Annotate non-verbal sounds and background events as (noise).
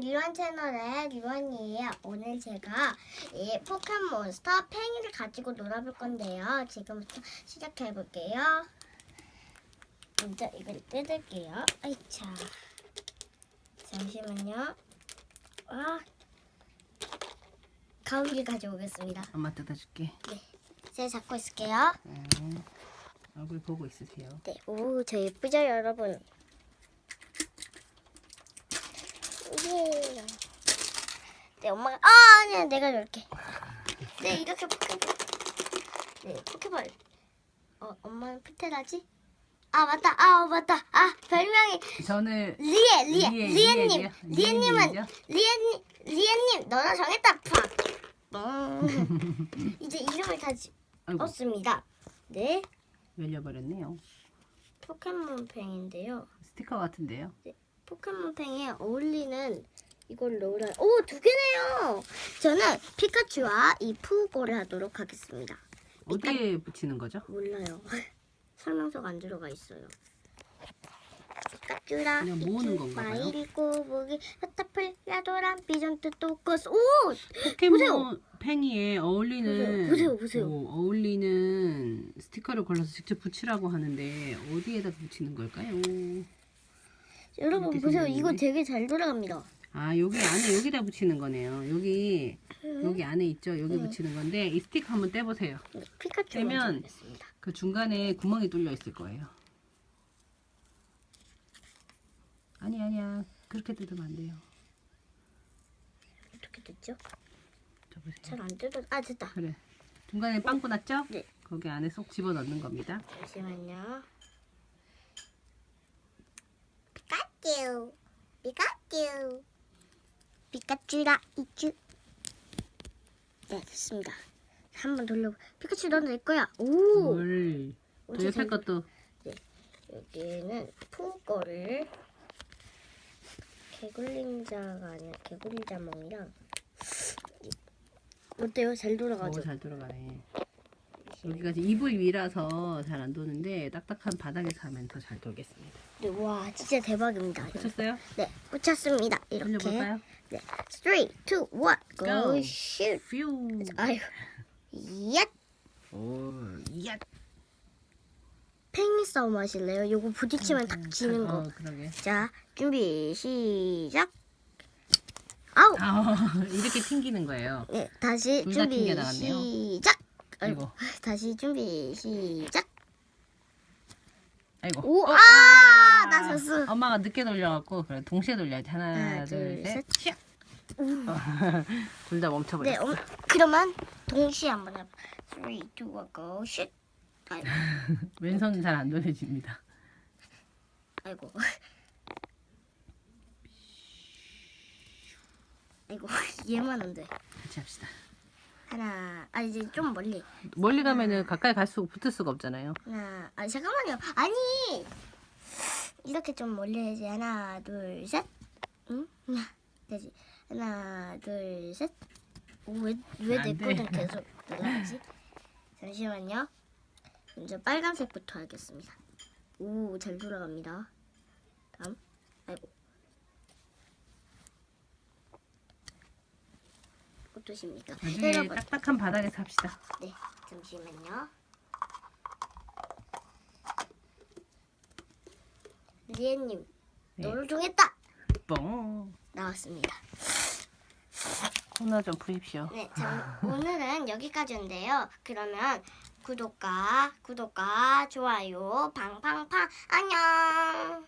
리완 채널의 리완이에요. 오늘 제가 이 포켓몬스터 팽이를 가지고 놀아볼 건데요. 지금부터 시작해 볼게요. 먼저 이걸 뜯을게요. 아이차. 잠시만요. 아, 가위를 가져오겠습니다. 엄마 뜯어줄게. 제가 잡고 있을게요. 네. 얼굴 보고 있으세요. 네, 오, 저 예쁘죠, 여러분? 예. 네, 엄마가 아, 아니야, 내가 넣을게. 네, 이렇게 포켓볼. 네, 포켓볼. 어, 엄마는 프테라지? 아, 맞다. 아, 맞다. 아, 별명이 저는 리에, 리에, 리에, 리에님. 리에님은 리에님이죠? 리에님, 리에님, 너나 정했다. 팍. 음. (laughs) 이제 이름을 다 아이고 지었습니다. 네, 열려버렸네요. 포켓몬 팽인데요. 스티커 같은데요. 포켓몬팽에 어울리는 이걸 넣으라. 오, 두 개네요. 저는 피카츄와 이 푸우고를 하도록 하겠습니다. 어디에 붙이는 거죠? 몰라요. (laughs) 설명서가 안 들어가 있어요. 피카츄라 그냥 모으는 건가 봐요. 마일 꼬부기 파타플 야도란 비전트 또커스 오! 포켓몬 팽이에 어울리는 보세요, 보세요, 보세요. 오, 어울리는 스티커를 걸러서 직접 붙이라고 하는데 어디에다 붙이는 걸까요? 여러분 보세요. 생겼는데? 이거 되게 잘 돌아갑니다. 아 여기 안에 여기다 붙이는 거네요. 여기 음. 여기 안에 있죠. 여기 네. 붙이는 건데 이 스티커 한번 떼보세요. 네, 피카츄 떼면-. 그 중간에 구멍이 뚫려 있을 거예요. 아니 아니야 그렇게 뜯으면 안 돼요. 어떻게 됐죠? 잘 안 뜯어. 아 됐다. 그래. 중간에 빵꾸 났죠? 네. 거기 안에 쏙 집어 넣는 겁니다. 잠시만요. 피카츄, 피카츄, 피카츄라 이쭈. 네, 됐습니다. 한번 돌려. 피카츄 너는 내 거야. 오. 뭘. 또 어째 옆에 잘- 것도 여기는 푸 거를 개굴림자가 아니라 개굴자몽이랑 어때요? 잘 돌아가죠? 오, 잘 들어가네. 여기가 이제 이불 위라서 잘 안 도는데 딱딱한 바닥에서 하면 더 잘 돌겠습니다. 네, 와 진짜 대박입니다. 붙였어요? 네, 붙였습니다. 이렇게. 돌려볼까요? 네, 3, 2, 1, go, Go. shoot. 퓨. 아유, 얏! 오, 야. 팽이 싸움 하실래요? 요거 부딪히면 딱 지는 거. 어, 그러게. 자, 준비 시작. 아우. 아, (laughs) 이렇게 튕기는 거예요. 네, 다시 둘다 준비 튕겨 나갔네요. 시작. 아이고, 아이고. 다시 준비 시작. 아이고. 오, 어, 아, 나 졌어. 엄마가 늦게 돌려갖고 그래 동시에 돌려야지. 하나, 하나, 둘, 둘, 셋. 셋. (laughs) 둘 다 멈춰버렸어. 네, 음, 그러면 동시에 한번 해봐. 3, 2, 1, go, shoot. 아이고, (laughs) 왼손은 잘안 돌려집니다. 아이고. (laughs) 아이고, 얘만 안 돼. 같이 합시다. 하나, 아 이제 좀 멀리. 멀리 가면은 가까이 갈수록 붙을 수가 없잖아요. 하나, 아 잠깐만요. 아니 이렇게 좀 멀리 해야지. 하나, 둘, 셋. 응? 하나, 되지. 하나, 둘, 셋. 왜왜내 안 돼. 거는 계속 날아가지? 잠시만요. 먼저 빨간색부터 하겠습니다. 오, 잘 돌아갑니다. 다음, 아이고. 어떠십니까? 나중에 여러분, 딱딱한 바닥에서 합시다. 네, 잠시만요. 리에님, 네. 너를 통했다! 뻥. 나왔습니다. 코너 좀 푸십시오. 네, 자, 오늘은 여기까지인데요. 그러면 구독과 구독과 좋아요 팡팡팡 안녕.